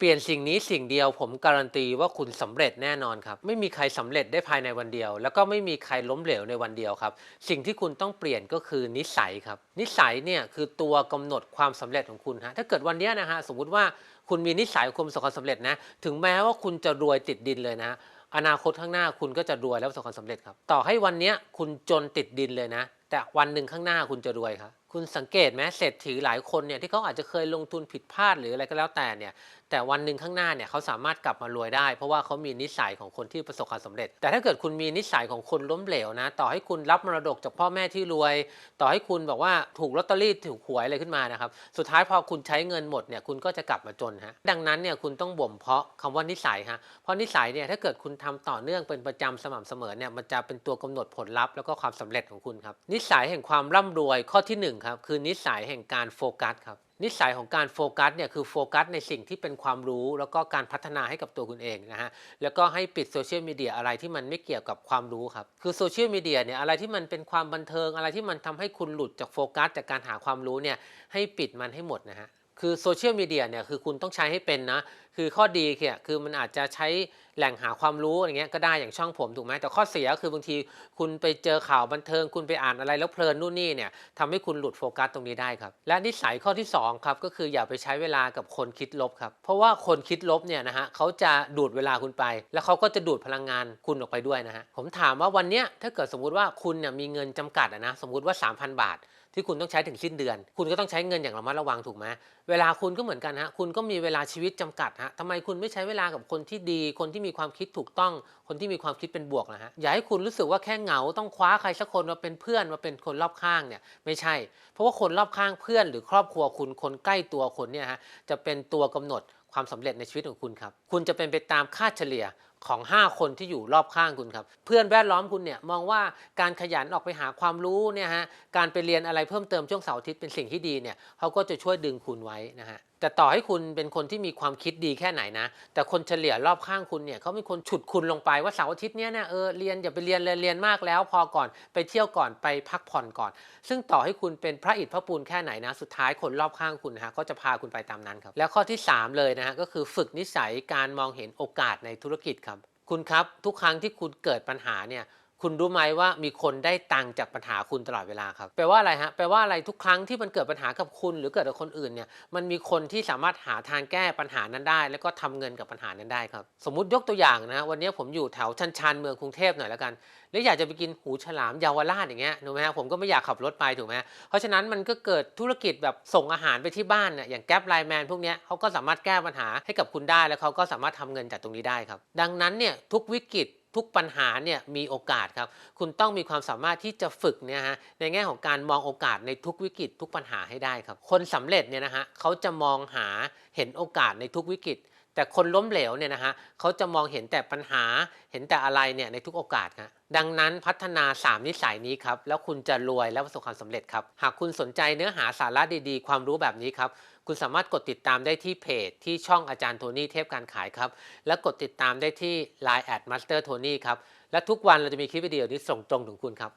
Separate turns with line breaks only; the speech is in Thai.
เปลี่ยนสิ่งนี้สิ่งเดียวผมการันตีว่าคุณสำเร็จแน่นอนครับ ไม่มีใครสำเร็จได้ภายในวันเดียว แล้วก็ไม่มีใครล้มเหลวในวันเดียวครับ สิ่งที่คุณต้องเปลี่ยนก็คือนิสัยครับ นิสัยเนี่ยคือตัวกำหนดความสำเร็จของคุณฮะถ้าเกิดวันเนี้ยนะฮะสมมุติว่าคุณมีนิสัยคุณประสบความสำเร็จนะถึงแม้ว่าคุณจะรวยติดดินเลยนะอนาคตข้างหน้าคุณก็จะรวยและประสบความสำเร็จครับ ต่อให้วันเนี้ยคุณจนติดดินเลยนะ แต่วันหนึ่งข้างหน้าคุณจะรวยครับ คุณสังเกตไหมเศรษฐีหลายคนเนี่ยที่เขาอาจจะเคยลงทุนผิดพลาดหรืออะไรก็แล้วแต่เนี่ย แต่วันหนึ่งข้างหน้าเนี่ยเขาสามารถกลับมารวยได้ เพราะว่าเขามีนิสัยของคนที่ประสบความสำเร็จ แต่ถ้าเกิดคุณมีนิสัยของคนล้มเหลวนะ ต่อให้คุณรับมรดกจากพ่อแม่ที่รวย ต่อให้คุณบอกว่าถูกลอตเตอรี่ถูกหวยอะไรขึ้นมานะครับ สุดท้ายพอคุณใช้เงินหมดเนี่ยคุณก็จะกลับมาจนฮะ ดังนั้นเนี่ยคุณต้องบ่มเพาะคำว่านิสัยฮะ เพราะนิสัยเนี่ยถ้าเกิดคุณทำต่อเนื่องเป็นประจำสม่ำเสมอเนี่ยมันจะเป็นตัวกำหนดผลลัพธ์แล้วก็ความสำเร็จของคุณครับนิสัยแห่งความร่ำรวยข้อที่หนึ่งครับ คือนิสัยแห่งการโฟกัสครับนิสัยของการโฟกัสเนี่ยคือโฟกัสในสิ่งที่เป็นความรู้ แล้วก็การพัฒนาให้กับตัวคุณเองนะฮะแล้วก็ให้ปิดโซเชียลมีเดียอะไรที่มันไม่เกี่ยวกับความรู้ครับคือโซเชียลมีเดียเนี่ยอะไรที่มันเป็นความบันเทิง อะไรที่มันทำให้คุณหลุดจากโฟกัส จากการหาความรู้เนี่ยให้ปิดมันให้หมดนะฮะคือโซเชียลมีเดียเนี่ยคือคุณต้องใช้ให้เป็นนะ คือข้อดีเนี่ยคือมันอาจจะใช้แหล่งหาความรู้อะไรเงี้ยก็ได้อย่างช่องผมถูกไหมแต่ข้อเสียคือบางทีคุณไปเจอข่าวบันเทิง คุณไปอ่านอะไรแล้วเพลินนู่นนี่เนี่ยทำให้คุณหลุดโฟกัสตรงนี้ได้ครับ และนิสัยข้อที่สองครับ ก็คืออย่าไปใช้เวลากับคนคิดลบครับ เพราะว่าคนคิดลบเนี่ยนะฮะเขาจะดูดเวลาคุณไป แล้วเขาก็จะดูดพลังงานคุณออกไปด้วยนะฮะผมถามว่าวันเนี้ยถ้าเกิดสมมุติว่าคุณเนี่ยมีเงินจำกัดนะสมมุติว่า 3,000 บาทที่คุณต้องใช้ถึงสิ้นเดือน คุณก็ต้องใช้เงินอย่างระมัดระวังถูกไหมเวลาคุณก็เหมือนกันฮะคุณก็มีเวลาชีวิตจำกัดฮะทำไมคุณไม่ใช้เวลากับคนที่ดี คนที่มีความคิดถูกต้อง คนที่มีความคิดเป็นบวกนะฮะ อย่าให้คุณรู้สึกว่าแค่เหงาต้องคว้าใครสักคนมาเป็นเพื่อนมาเป็นคนรอบข้างเนี่ยไม่ใช่ เพราะว่าคนรอบข้างเพื่อน หรือครอบครัวคุณคนใกล้ตัวคนเนี่ยฮะจะเป็นตัวกำหนดความสำเร็จในชีวิตของคุณครับ คุณจะเป็นไปตามค่าเฉลี่ยของ 5 คนที่อยู่รอบข้างคุณครับ เพื่อนแวดล้อมคุณเนี่ยมองว่าการขยันออกไปหาความรู้เนี่ยฮะ การไปเรียนอะไรเพิ่มเติมช่วงเสาร์อาทิตย์เป็นสิ่งที่ดีเนี่ยเขาก็จะช่วยดึงคุณไว้นะฮะแต่ต่อให้คุณเป็นคนที่มีความคิดดีแค่ไหนนะ แต่คนเฉลี่ยรอบข้างคุณเนี่ยเขาเป็นคนฉุดคุณลงไปว่าเสาร์อาทิตย์เนี้ยนี่ยเออเรียนอย่าไปเรียนเลยเรียนมากแล้ว พอก่อนไปเที่ยวก่อนไปพักผ่อนก่อน ซึ่งต่อให้คุณเป็นพระอิฐพระปูนแค่ไหนนะ สุดท้ายคนรอบข้างคุณนะฮะก็จะพาคุณไปตามนั้นครับ แล้วข้อที่ 3 เลยนะฮะก็คือฝึกนิสัยการมองเห็นโอกาสในธุรกิจครับ คุณครับทุกครั้งที่คุณเกิดปัญหาเนี่ย คุณรู้ไหมว่ามีคนได้ตังค์จากปัญหาคุณตลอดเวลาครับแปลว่าอะไรฮะแปลว่าอะไรทุกครั้งที่มันเกิดปัญหากับคุณ หรือเกิดกับคนอื่นเนี่ยมันมีคนที่สามารถหาทางแก้ปัญหานั้นได้ แล้วก็ทำเงินกับปัญหานั้นได้ครับ สมมุติยกตัวอย่างนะวันนี้ผมอยู่แถวชันชันเมืองกรุงเทพหน่อยแล้วกัน แล้วอยากจะไปกินหูฉลามเยาวราชอย่างเงี้ยถูกไหมฮะผมก็ไม่อยากขับรถไปถูกไหมเพราะฉะนั้นมันก็เกิดธุรกิจแบบส่งอาหารไปที่บ้านเนี่ยอย่างแก๊ปไลแมนพวกเนี้ยเขาก็สามารถแก้ปัญหาให้กับคุณได้แล้วเขาก็สามารถทำเงินจากตรงนี้ได้ครับ ดังนั้นเนี่ยทุกวิกฤต ทุกปัญหาเนี่ยมีโอกาสครับ คุณต้องมีความสามารถที่จะฝึกเนี่ยฮะในแง่ของการมองโอกาสในทุกวิกฤตทุกปัญหาให้ได้ครับ คนสำเร็จเนี่ยนะฮะเขาจะมองหาเห็นโอกาสในทุกวิกฤต แต่คนล้มเหลวเนี่ยนะฮะเขาจะมองเห็นแต่ปัญหาเห็นแต่อะไรเนี่ยในทุกโอกาสครับดังนั้นพัฒนา 3 นิสัยนี้ครับ แล้วคุณจะรวยและประสบความสำเร็จครับ หากคุณสนใจเนื้อหาสาระดีๆ ความรู้แบบนี้ครับ คุณสามารถกดติดตามได้ที่เพจ ที่ช่องอาจารย์โทนี่เทพการขายครับ และกดติดตามได้ที่ Line แอดมาสเตอร์โทนี่ครับ และทุกวันเราจะมีคลิปวิดีโอนี้ส่งตรงถึงคุณครับ